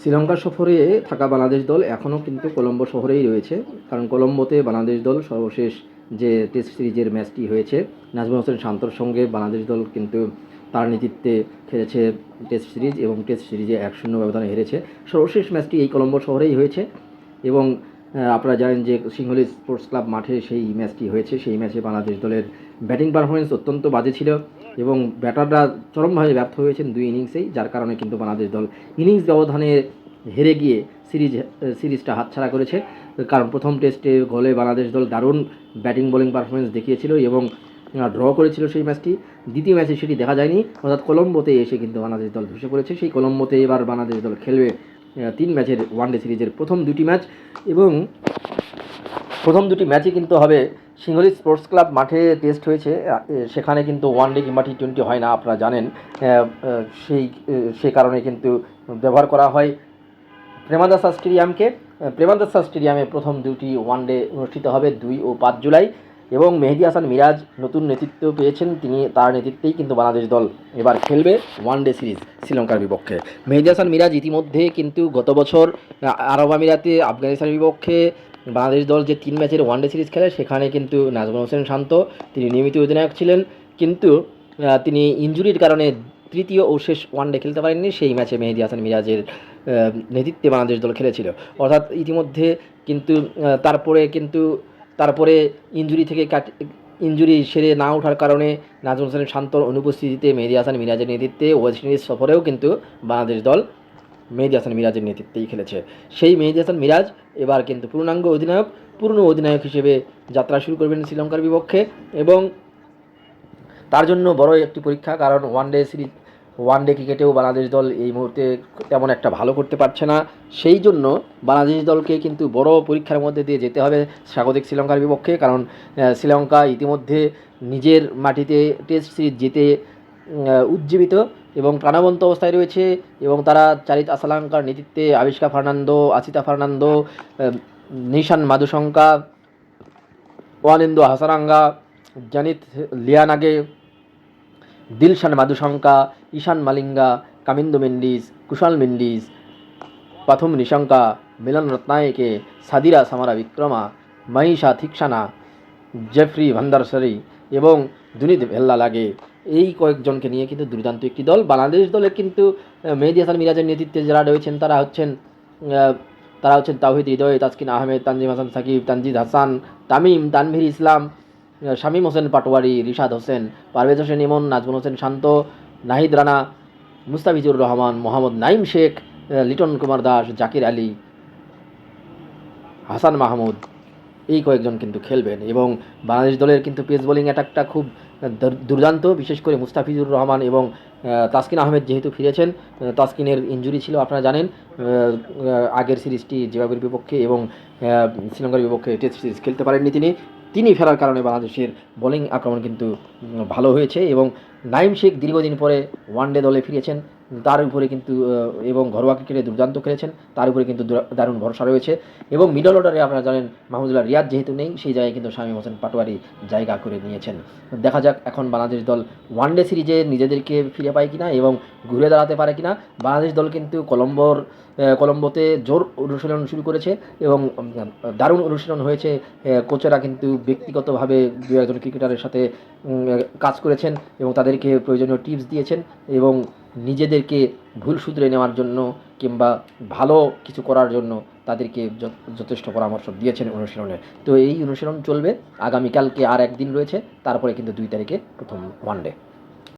শ্রীলঙ্কা সফরে থাকা বাংলাদেশ দল এখনও কিন্তু কলম্বো শহরেই রয়েছে, কারণ কলম্বোতে বাংলাদেশ দল সর্বশেষ যে টেস্ট সিরিজের ম্যাচটি হয়েছে, নাজমুল হোসেন শান্তর সঙ্গে বাংলাদেশ দল কিন্তু তার নেতৃত্বে খেলেছে টেস্ট সিরিজ এবং টেস্ট সিরিজে এক শূন্য ব্যবধানে হেরেছে। সর্বশেষ ম্যাচটি এই কলম্বো শহরেই হয়েছে এবং আপনারা জানেন যে সিংহলি স্পোর্টস ক্লাব মাঠে সেই ম্যাচটি হয়েছে, সেই ম্যাচে বাংলাদেশ দলের ব্যাটিং পারফরমেন্স অত্যন্ত বাজে ছিল। এবং ব্যাটাররা চরমভাবে ব্যর্থ হয়েছেন দুই ইনিংসেই, যার কারণে কিন্তু বাংলাদেশ দল ইনিংস ব্যবধানে হেরে গিয়ে সিরিজ, সিরিজটা হাতছাড়া করেছে। কারণ প্রথম টেস্টে গোলে বাংলাদেশ দল দারুণ ব্যাটিং, বোলিং পারফরমেন্স দেখিয়েছিল এবং ড্র করেছিল সেই ম্যাচটি। দ্বিতীয় ম্যাচে সেটি দেখা যায়নি, অর্থাৎ কলম্বোতে এসে কিন্তু বাংলাদেশ দল ধসে পড়েছে। সেই কলম্বোতে এবার বাংলাদেশ দল খেলবে তিন ম্যাচের ওয়ানডে সিরিজের প্রথম দুটি ম্যাচ এবং প্রথম দুটি ম্যাচই কিন্তু হবে সিংহলী স্পোর্টস ক্লাব মাঠে টেস্ট হয়েছে সেখানে কিন্তু ওয়ান ডে কিংবা টি টোয়েন্টি হয় না, আপনারা জানেন সেই সেই কারণে কিন্তু ব্যবহার করা হয়। প্রেমাদাসা স্টেডিয়ামকে প্রেমাদাসা স্টেডিয়ামে প্রথম দুটি ওয়ান ডে অনুষ্ঠিত হবে দুই ও পাঁচ জুলাই, এবং মেহেদি হাসান মিরাজ নতুন নেতৃত্ব পেয়েছেন, তিনি তার নেতৃত্বেই কিন্তু বাংলাদেশ দল এবার খেলবে ওয়ান ডে সিরিজ শ্রীলঙ্কার বিপক্ষে। মেহেদি হাসান মিরাজ ইতিমধ্যে কিন্তু গত বছর আরব আমিরাতে, আফগানিস্তানের বিপক্ষে বাংলাদেশ দল যে তিন ম্যাচের ওয়ানডে সিরিজ খেলে, সেখানে কিন্তু নাজমুল হোসেন শান্ত, তিনি নিয়মিত অধিনায়ক ছিলেন। কিন্তু তিনি ইনজুরির কারণে তৃতীয় ও শেষ ওয়ানডে খেলতে পারেননি। সেই ম্যাচে মেহেদি হাসান মিরাজের নেতৃত্বে বাংলাদেশ দল খেলেছিল। অর্থাৎ ইতিমধ্যে কিন্তু তারপরে কিন্তু, তারপরে ইনজুরি থেকে কাট ইনজুরি সেরে না ওঠার কারণে নাজমুল হোসেন শান্তর অনুপস্থিতিতে মেহেদি হাসান মিরাজের নেতৃত্বে ওয়েস্ট ইন্ডিজ সফরেও কিন্তু বাংলাদেশ দল মেহেদি হাসান মিরাজের নেতৃত্বেই খেলেছে। সেই মেহেদি হাসান মিরাজ এবার কিন্তু পূর্ণাঙ্গ অধিনায়ক, পূর্ণ অধিনায়ক হিসেবে যাত্রা শুরু করবেন শ্রীলঙ্কার বিপক্ষে এবং তার জন্য বড় একটি পরীক্ষা, কারণ one day series one day ক্রিকেটেও Bangladesh দল এই মুহূর্তে তেমন একটা ভালো করতে পারছে না। সেই জন্য বাংলাদেশ দলকে কিন্তু বড় পরীক্ষার মধ্যে দিয়ে যেতে হবে স্বাগতিক শ্রীলঙ্কার বিপক্ষে, কারণ শ্রীলঙ্কা ইতিমধ্যে নিজের মাটিতে টেস্ট সিরিজ জিতে উজ্জীবিত এবং প্রাণবন্ত অবস্থায় রয়েছে এবং তারা চারিত আসালাঙ্কার নেতৃত্বে আবিষ্কা ফার্নান্দো আসিতা ফার্নান্দো নিশান মাধুশঙ্কা ওয়ানেন্দু হাসারাঙ্গা, জানিত লিয়ানাগে, দিলশান মাধুশঙ্কা ঈশান মালিঙ্গা, কামিন্দু মেন্ডিস, কুশাল মেন্ডিস প্রথম নিশঙ্কা, মিলন রত্নায়কে, সাদিরা সামারা বিক্রমা, মহিষা থিকসানা, জেফ্রি ভান্দারসরি এবং দুনিত ভেল্লা লাগে এই কয়েকজনকে নিয়ে কিন্তু দুর্দান্ত একটি দল। বাংলাদেশ দলের কিন্তু মেহেদি হাসান মিরাজের নেতৃত্বে যারা রয়েছেন, তারা হচ্ছেন তারা হচ্ছেন তাওহিদ হৃদয় তাসকিন আহমেদ, তানজিম হাসান সাকিব, তানজিদ হাসান, তামিম, তানভীর ইসলাম শামীম হোসেন পাটোয়ারি, রিশাদ হোসেন, পারভেজ হোসেন ইমন, নাজমুল হোসেন শান্ত, নাহিদ রানা, মুস্তাফিজুর রহমান, মোহাম্মদ নাইম শেখ লিটন কুমার দাস, জাকির আলী, হাসান মাহমুদ, এই কয়েকজন কিন্তু খেলবেন। এবং বাংলাদেশ দলের কিন্তু পেস বোলিং অ্যাটাকটা খুব দুর্দান্ত, বিশেষ করে মুস্তাফিজুর রহমান এবং তাসকিন আহমেদ যেহেতু ফিরেছেন তাসকিনের ইঞ্জুরি ছিল, আপনারা জানেন আগের সিরিজটি জিম্বাবুয়ের বিপক্ষে এবং শ্রীলঙ্কার বিপক্ষে টেস্ট সিরিজ খেলতে পারেননি তিনি। তিনি ফেরার কারণে বাংলাদেশের বোলিং আক্রমণ কিন্তু ভালো হয়েছে এবং নাইম শেখ দীর্ঘদিন পরে ওয়ানডে দলে ফিরেছেন। তার উপরে কিন্তু এবং ঘরোয়া ক্রিকেটে দুর্দান্ত খেলেছেন। তার উপরে কিন্তু দারুণ ভরসা রয়েছে। এবং মিডল অর্ডারে আপনারা জানেন, মাহমুদুল্লাহ রিয়াদ যেহেতু নেই, সেই জায়গায় কিন্তু শামীম হোসেন পাটোয়ারি জায়গা করে নিয়েছেন। দেখা যাক এখন বাংলাদেশ দল ওয়ানডে সিরিজে নিজেদেরকে ফিরে পায় কিনা এবং ঘুরে দাঁড়াতে পারে কিনা। বাংলাদেশ দল কিন্তু কলম্বোর কলম্বোতে জোর অনুশীলন শুরু করেছে এবং দারুণ অনুশীলন হয়েছে। কোচেরা কিন্তু ব্যক্তিগতভাবে দু একজন ক্রিকেটারের সাথে কাজ করেছেন এবং তাদেরকে প্রয়োজনীয় টিপস দিয়েছেন এবং নিজেদেরকে ভুল শুধরে নেওয়ার জন্য কিংবা ভালো কিছু করার জন্য তাদেরকে যথেষ্ট পরামর্শ দিয়েছেন অনুশীলনে। তো এই অনুশীলন চলবে। আগামীকালকে আর একদিন রয়েছে। তারপরে কিন্তু দুই তারিখে প্রথম ওয়ানডে